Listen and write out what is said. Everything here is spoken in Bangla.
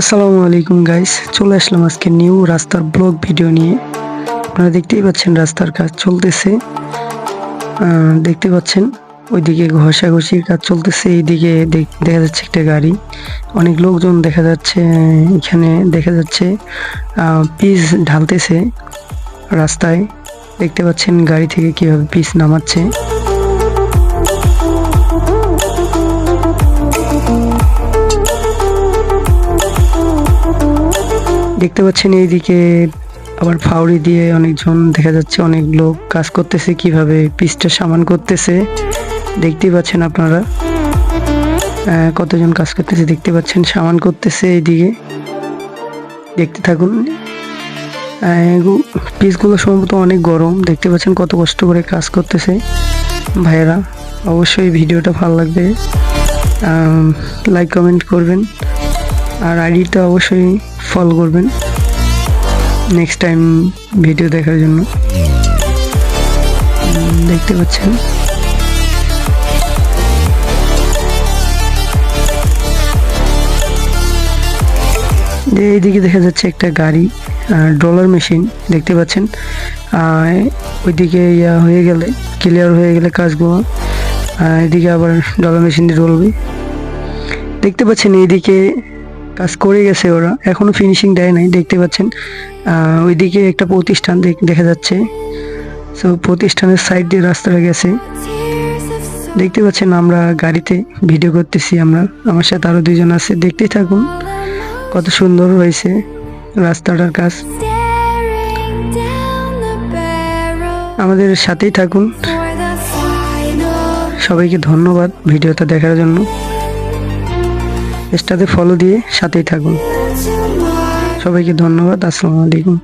আসসালামু আলাইকুম গাইস চলে আসলাম আজকে নিউ রাস্তার ব্লগ ভিডিও নিয়ে। আপনারা দেখতেই পাচ্ছেন রাস্তার কাজ চলতেছে। দেখতে পাচ্ছেন, ওইদিকে ঘষাঘষির কাজ চলতেছে, এইদিকে দেখা যাচ্ছে একটা গাড়ি। অনেক লোকজন দেখা যাচ্ছে, এখানে দেখা যাচ্ছে পিস ঢালতেছে রাস্তায়। দেখতে পাচ্ছেন গাড়ি থেকে কীভাবে পিস নামাচ্ছে। দেখতে পাচ্ছেন এইদিকে আবার ফাউড়ি দিয়ে অনেকজন দেখা যাচ্ছে, অনেক লোক কাজ করতেছে, কীভাবে পিসটা সামান করতেছে। দেখতেই পাচ্ছেন আপনারা। কতজন কাজ করতেছে দেখতে পাচ্ছেন, সামান করতেছে এইদিকে। দেখতে থাকুন। পিসগুলো সম্ভবত অনেক গরম। দেখতে পাচ্ছেন কত কষ্ট করে কাজ করতেছে। ভাইয়েরা, অবশ্যই ভিডিওটা ভালো লাগবে। লাইক কমেন্ট করবেন। আর আইডিটা অবশ্যই ফলো করবেন। নেক্সট টাইম ভিডিও দেখার জন্য। দেখতে পাচ্ছেন। যে এইদিকে দেখা যাচ্ছে একটা গাড়ি ডলার মেশিন দেখতে পাচ্ছেন। ওইদিকে ইয়া হয়ে গেলে ক্লিয়ার হয়ে গেলে কাজগুলো। এদিকে আবার ডলার মেশিন দিয়ে ডলবে দেখতে পাচ্ছেন এইদিকে কাজ করে গেছে ওরা। এখনও ফিনিশিং দেয় নাই, দেখতে পাচ্ছেন। ওইদিকে একটা প্রতিষ্ঠান দেখ- যাচ্ছে। সো প্রতিষ্ঠানের সাইড দিয়ে রাস্তাটা গেছে। দেখতে পাচ্ছেন আমরা গাড়িতে ভিডিও করতেছি আমরা। আমার সাথে আরও দুইজন আছে, দেখতেই থাকুন কত সুন্দর হয়েছে রাস্তাটার কাজ। আমাদের সাথেই থাকুন। সবাইকে ধন্যবাদ ভিডিওটা দেখার জন্য। পেজটাতে ফলো দিয়ে সাথেই থাকুন। সবাইকে ধন্যবাদ আসসালামু আলাইকুম।